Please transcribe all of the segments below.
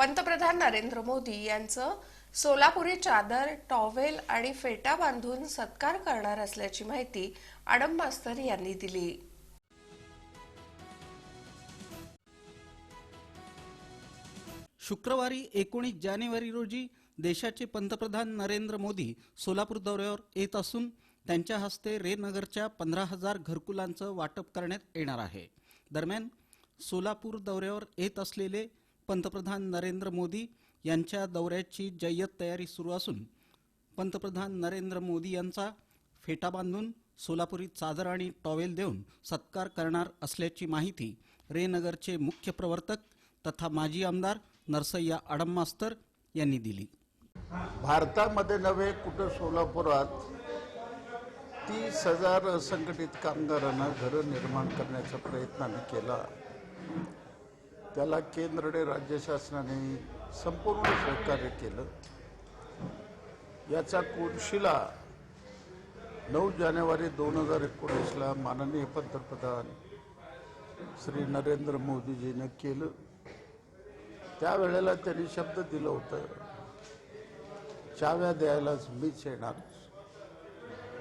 पंतप्रधान नरेंद्र मोदी यांचं सोलापुरी चादर टॉवेल आणि फेटा बांधून सत्कार करणार असल्याची माहिती आडम मास्तर यांनी दिली. शुक्रवारी एकोणीस जानेवारी रोजी देशाचे पंतप्रधान नरेंद्र मोदी सोलापूर दौऱ्यावर येत असून त्यांच्या हस्ते रेनगरच्या पंधरा हजार घरकुलांचं वाटप करण्यात येणार आहे. दरम्यान सोलापूर दौऱ्यावर येत असलेले पंतप्रधान नरेंद्र मोदी यांच्या दौऱ्याची जय्यत तयारी सुरू असून पंतप्रधान नरेंद्र मोदी यांचा फेटा बांधून सोलापुरी चादर आणि टॉवेल देऊन सत्कार करणार असल्याची माहिती रेनगरचे मुख्य प्रवर्तक तथा माजी आमदार नरसय्या आडम मास्तर यांनी दिली. भारतामध्ये नव्हे कुठं सोलापुरात तीस हजार असंघटित कामगारांना घरं निर्माण करण्याचा प्रयत्न आम्ही केला. त्याला केंद्र राज्य शासनाने संपूर्ण सहकार्य केलं. याचा कोनशिला नऊ जानेवारी दोन हजार एकोणीसला माननीय पंतप्रधान श्री नरेंद्र मोदीजीनं केलं. त्यावेळेला त्यांनी शब्द दिलं होतं चाव्या द्यायलाच मीच येणार.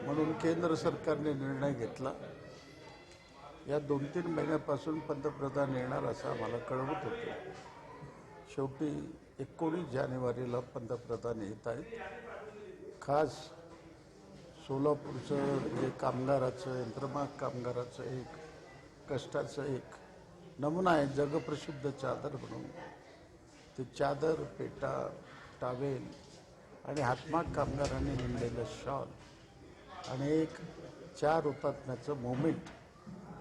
म्हणून केंद्र सरकारने निर्णय घेतला. या दोन तीन महिन्यापासून पंतप्रधान येणार असं आम्हाला कळवत होते. शेवटी एकोणीस जानेवारीला पंतप्रधान येत आहेत. खास सोलापूरचं जे कामगाराचं यंत्रमाग कामगाराचं एक कष्टाचं एक नमुना आहे जगप्रसिद्ध चादर म्हणून. ते चादर पेटा टावेल आणि हातमाग कामगारांनी निवडलेलं शॉल आणि एक चार हुतात्म्याचं मोमेंट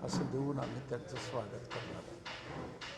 असं देऊन आम्ही त्यांचं स्वागत करणार आहे